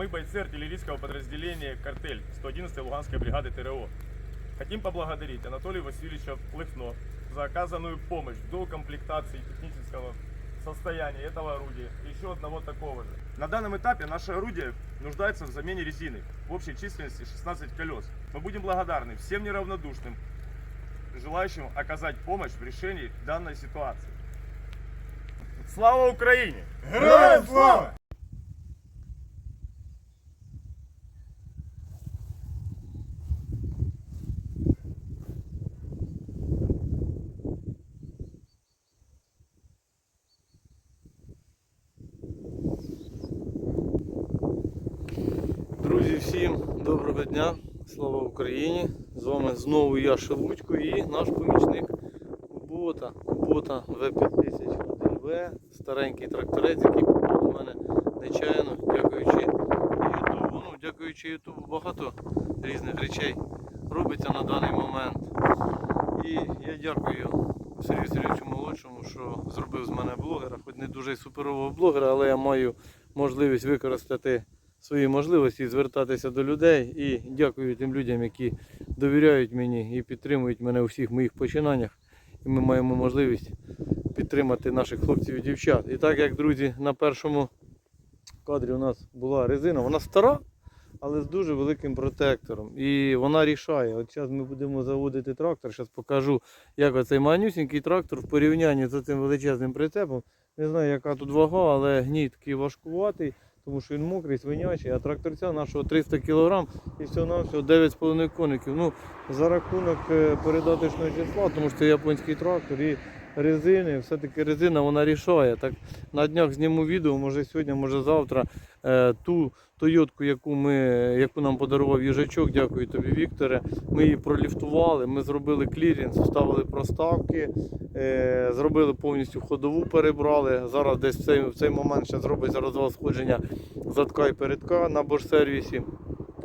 Мы бойцы артиллерийского подразделения «Картель» 111-й Луганской бригады ТРО. Хотим поблагодарить Анатолия Васильевича Плыхно за оказанную помощь в доукомплектации технического состояния этого орудия и еще одного такого же. На данном этапе наше орудие нуждается в замене резины в общей численности 16 колес. Мы будем благодарны всем неравнодушным, желающим оказать помощь в решении данной ситуации. Слава Украине! Героям слава! Всім доброго дня, слава Україні! З вами знову я Шелудько і наш помічник Бота. Бота В5001В, старенький тракторець, який попав до мене нечаянно, дякуючи Ютубу. Ну, дякуючи Ютубу, багато різних речей робиться на даний момент. І я дякую Сергію Сергійовичу Молодшому, що зробив з мене блогера, хоч не дуже суперового блогера, але я маю можливість використати свої можливості звертатися до людей. І дякую тим людям, які довіряють мені і підтримують мене у всіх моїх починаннях. І ми маємо можливість підтримати наших хлопців і дівчат. І так як, друзі, на першому кадрі у нас була резина, вона стара, але з дуже великим протектором. І вона рішає. От зараз ми будемо заводити трактор. Зараз покажу, як оцей манюсінький трактор в порівнянні з цим величезним прицепом. Не знаю, яка тут вага, але гній такий важкуватий, тому що він мокрий, свинячий, а тракторця нашого 300 кг і всього на всього 9,5 коників. Ну, за рахунок е, передаточного числа, тому що це японський трактор і резини, все-таки резина вона рішає. Так на днях зніму відео, може сьогодні, може завтра. е, Ту Тойотку, яку ми, яку нам подарував їжачок, дякую тобі, Вікторе. Ми її проліфтували, ми зробили клірінс, вставили проставки, е, зробили повністю ходову, перебрали. Зараз десь в цей, в цей момент ще зробиться розвал сходження задка і передка на борт-сервісі.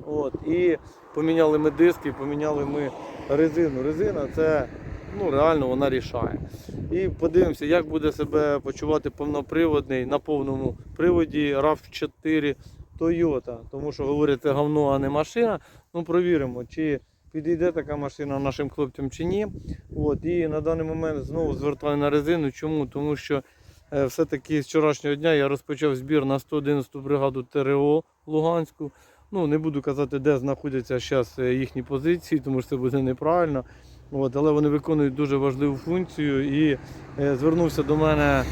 От, і поміняли ми диски, поміняли ми резину. Резина це ну, реально вона рішає. І подивимося, як буде себе почувати повноприводний на повному приводі RAV4 Toyota. Тому що говорять, це говно, а не машина. Ну, провіримо, чи підійде така машина нашим хлопцям чи ні. От, і на даний момент знову звертаю на резину. Чому? Тому що е, все-таки з вчорашнього дня я розпочав збір на 111 бригаду ТРО Луганську. Ну, не буду казати, де знаходяться зараз їхні позиції, тому що це буде неправильно. От, але вони виконують дуже важливу функцію. І е, звернувся до мене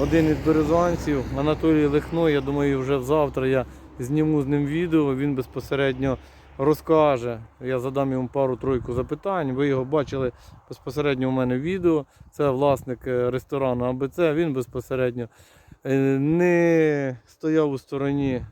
один із березанців, Анатолій Лихно. Я думаю, вже завтра я зніму з ним відео. Він безпосередньо розкаже. Я задам йому пару-тройку запитань. Ви його бачили безпосередньо у мене відео. Це власник е, ресторану АБЦ. Він безпосередньо не стояв у стороні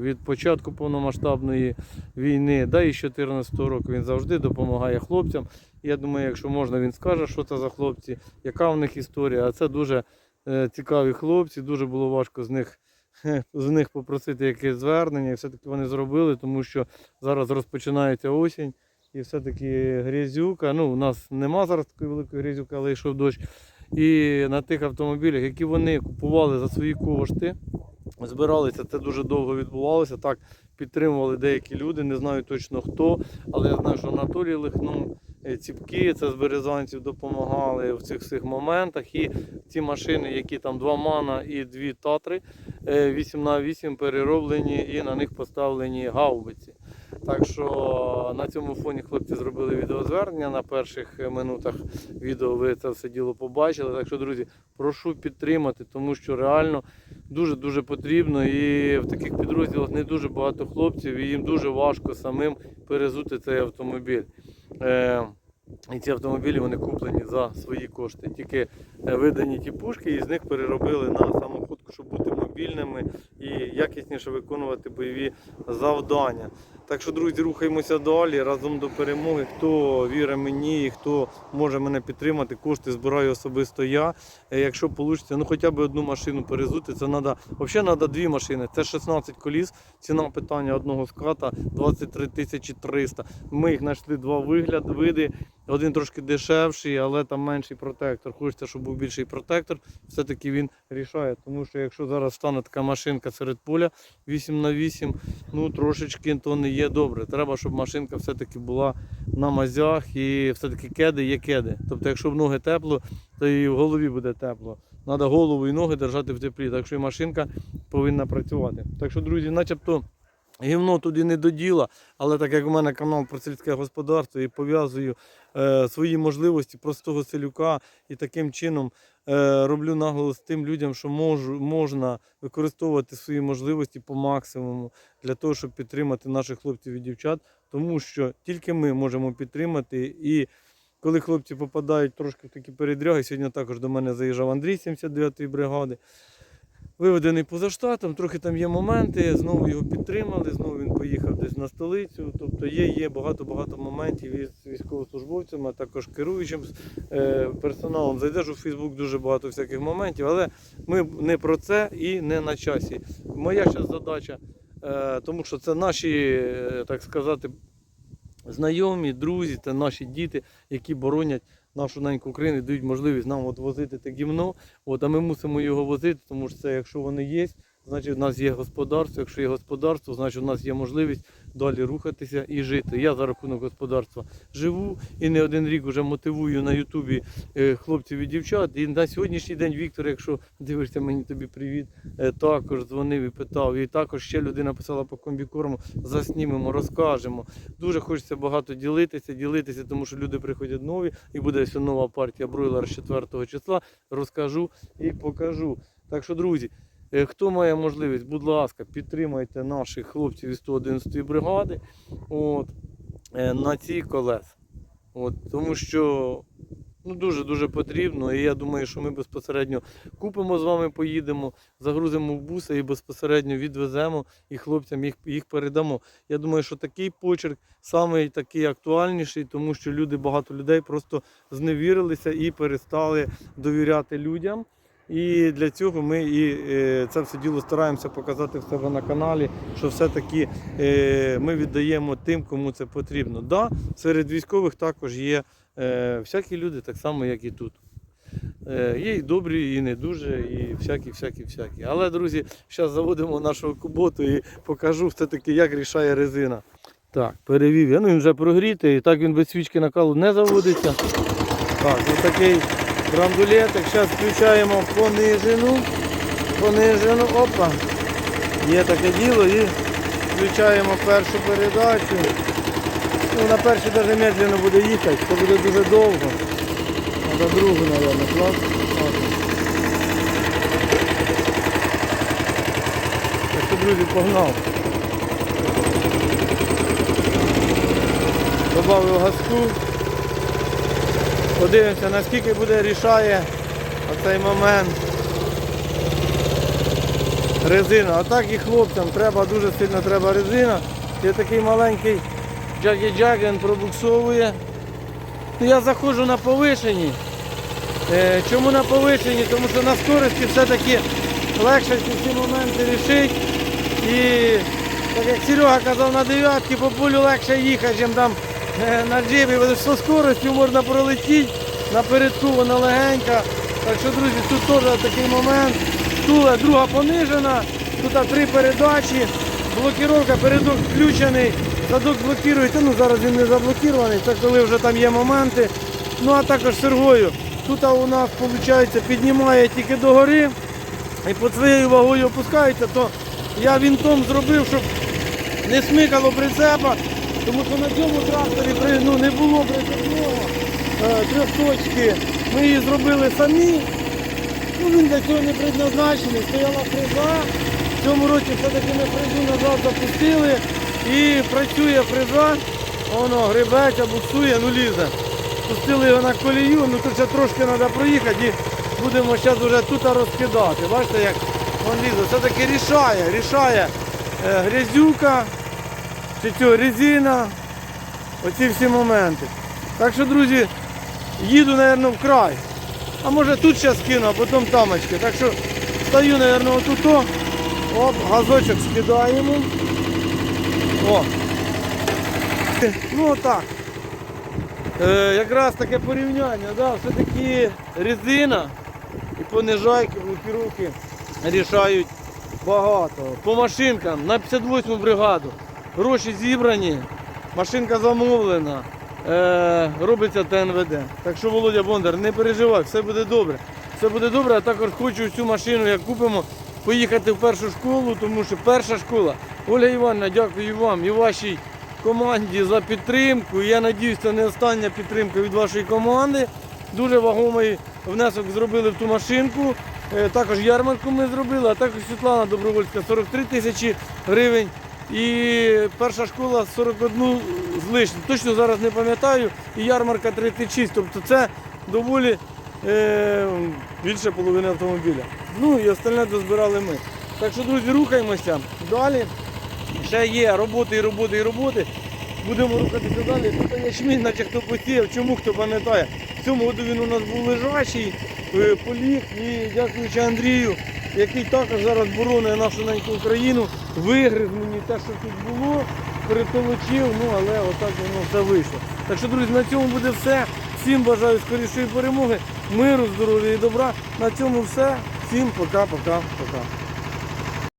від початку повномасштабної війни. Да і з 2014 року він завжди допомагає хлопцям. Я думаю, якщо можна, він скаже, що це за хлопці, яка в них історія. А це дуже е, цікаві хлопці, дуже було важко з них. З них попросити якесь звернення, і все-таки вони зробили, тому що зараз розпочинається осінь, і все-таки грязюка. Ну, у нас нема зараз такої великої грязюки, але йшов дощ. І на тих автомобілях, які вони купували за свої кошти, збиралися, це дуже довго відбувалося. Так підтримували деякі люди, не знаю точно хто, але я знаю, що Анатолій Лихнув, е, ціпки, це з березанців допомагали в цих всіх моментах. І ці машини, які там два мана і дві татри, 8 на 8 перероблені і на них поставлені гаубиці. Так що на цьому фоні хлопці зробили відеозвернення на перших е, минутах відео. Ви це все діло побачили. Так що, друзі, прошу підтримати, тому що реально дуже-дуже потрібно. І в таких підрозділах не дуже багато хлопців, і їм дуже важко самим перезути цей автомобіль. Е, і ці автомобілі вони куплені за свої кошти. Тільки е, видані ті пушки і з них переробили на самоходку, щоб бути мобільними і якісніше виконувати бойові завдання. Так що, друзі, рухаємося далі разом до перемоги. Хто вірить мені, хто може мене підтримати, кошти збираю особисто я. Е, Якщо вийде, ну хоча б одну машину перезути, це треба. Взагалі треба дві машини. Це 16 коліс. Ціна питання одного ската 23 тисячі 300. Ми їх знайшли два вигляд, види. Один трошки дешевший, але там менший протектор. Хочеться, щоб був більший протектор. Все-таки він рішає. Тому що якщо зараз стане така машинка серед поля 8 на 8 ну трошечки то не є добре. Треба, щоб машинка все-таки була на мазях і все-таки кеди є кеди. Тобто, якщо в ноги тепло, то і в голові буде тепло. Треба голову і ноги держати в теплі. Так що і машинка повинна працювати. Так що, друзі, начебто. Гівно туди не до діла, але так як у мене канал про сільське господарство і пов'язую е, свої можливості простого селюка і таким чином е, роблю наголос тим людям, що можу, можна використовувати свої можливості по максимуму для того, щоб підтримати наших хлопців і дівчат, тому що тільки ми можемо підтримати і. Коли хлопці попадають трошки в такі передряги, сьогодні також до мене заїжджав Андрій 79-ї бригади виведений поза штатом, трохи там є моменти, знову його підтримали, знову він поїхав десь на столицю. Тобто є, є багато-багато моментів із військовослужбовцями, а також керуючим е, персоналом. Зайдеш у Фейсбук дуже багато всяких моментів, але ми не про це і не на часі. Моя зараз задача, е, тому що це наші, е, так сказати, знайомі, друзі, це наші діти, які боронять нашу неньку Україну, дають можливість нам от возити те гімно. От, а ми мусимо його возити, тому що це, якщо вони є, значить в нас є господарство. Якщо є господарство, значить у нас є можливість далі рухатися і жити. Я за рахунок господарства живу і не один рік вже мотивую на Ютубі е, хлопців і дівчат. І на сьогоднішній день Віктор, якщо дивишся мені тобі привіт, е, також дзвонив і питав. І також ще людина писала по комбікорму, заснімемо, розкажемо. Дуже хочеться багато ділитися, ділитися, тому що люди приходять нові, і буде ось нова партія бройлера 4 числа. Розкажу і покажу. Так що, друзі, хто має можливість, будь ласка, підтримайте наших хлопців із 111 бригади от, е, на ці колеса. От, тому що ну, дуже-дуже потрібно. І я думаю, що ми безпосередньо купимо з вами, поїдемо, загрузимо в буси і безпосередньо відвеземо і хлопцям їх, їх передамо. Я думаю, що такий почерк самий такий актуальніший, тому що люди, багато людей просто зневірилися і перестали довіряти людям. І для цього ми і е, це все діло стараємося показати в себе на каналі, що все-таки е, ми віддаємо тим, кому це потрібно. Да, серед військових також є е, всякі люди, так само, як і тут. Є і добрі, і не дуже, і всякі, всякі, всякі. Але, друзі, зараз заводимо нашого куботу і покажу все-таки, як рішає резина. Так, перевів я. Ну він вже прогрітий, і так він без свічки накалу не заводиться. Так, ось такий грандулетик. Зараз включаємо понижену. Понижену. Опа. Є таке діло і включаємо першу передачу. Ну, на першій навіть медленно буде їхати, це буде дуже довго. Треба другу, мабуть, клас. Так що, друзі, погнав. Добавив газку. Подивимося, наскільки буде рішає оцей момент резина. А так і хлопцям треба, дуже сильно треба резина. Є такий маленький Джагі Джаген пробуксовує. Ну, я заходжу на повишенні. Е, чому на повишенні? Тому що на скорості все-таки легше ці моменти рішити. І так як Серега казав, на дев'ятки по полю легше їхати, ніж там на джибі. Зі скоростю можна пролетіти, напередку вона легенька. Так що, друзі, тут теж такий момент. Тула друга понижена, тут три передачі, блокіровка, передок включений, задок блокується, ну зараз він не заблокірований, це коли вже там є моменти. Ну а також сергою. Тут у нас виходить піднімає тільки догори і під своєю вагою опускається, то я вінтом зробив, щоб не смикало прицепа, тому що на цьому тракторі ну, не було прицепного е, трьохточки. Ми її зробили самі. Ну, він для цього не предназначений, стояла фреза. В цьому році все-таки ми фрезу назад запустили і працює фреза, воно грибеться, буксує, ну лізе. Пустили його на колію, ну тут ще трошки треба проїхати і будемо зараз вже тут розкидати. Бачите, як він лізе. Все-таки рішає, рішає е, грязюка, чи цього резина, оці всі моменти. Так що, друзі, їду, мабуть, в край. А може тут ще скину, а потім тамочки. Так що стою, мабуть, отут. Оп, газочок скидаємо. О. Ну отак. Е, якраз таке порівняння, да, все-таки резина і понижайки, блокіровки рішають багато. По машинкам на 58-му бригаду гроші зібрані, машинка замовлена, е, робиться ТНВД. Так що, Володя Бондар, не переживай, все буде добре. Все буде добре, а також хочу цю машину, як купимо, поїхати в першу школу, тому що перша школа. Оля Івановна, дякую вам і вашій команді за підтримку. Я надіюсь, це не остання підтримка від вашої команди. Дуже вагомий внесок зробили в ту машинку. Е, Також ярмарку ми зробили, а також Світлана Добровольська 43 тисячі гривень. І перша школа 41 з лишнім. Точно зараз не пам'ятаю. І ярмарка 36. Тобто це доволі е, більше половини автомобіля. Ну і остальне дозбирали ми. Так що, друзі, рухаємося далі. Ще є роботи і роботи і роботи. Будемо рухатися далі. Тут ячмінь, наче хто посіяв, чому хто пам'ятає. В цьому году він у нас був лежачий, е, поліг і дякуючи Андрію, який також зараз боронить нашу неньку Україну, вигрив мені те, що тут було, перетолочив, ну але отак воно все вийшло. Так що, друзі, на цьому буде все. Всім бажаю скорішої перемоги, миру, здоров'я і добра. На цьому все. Всім пока-пока-пока.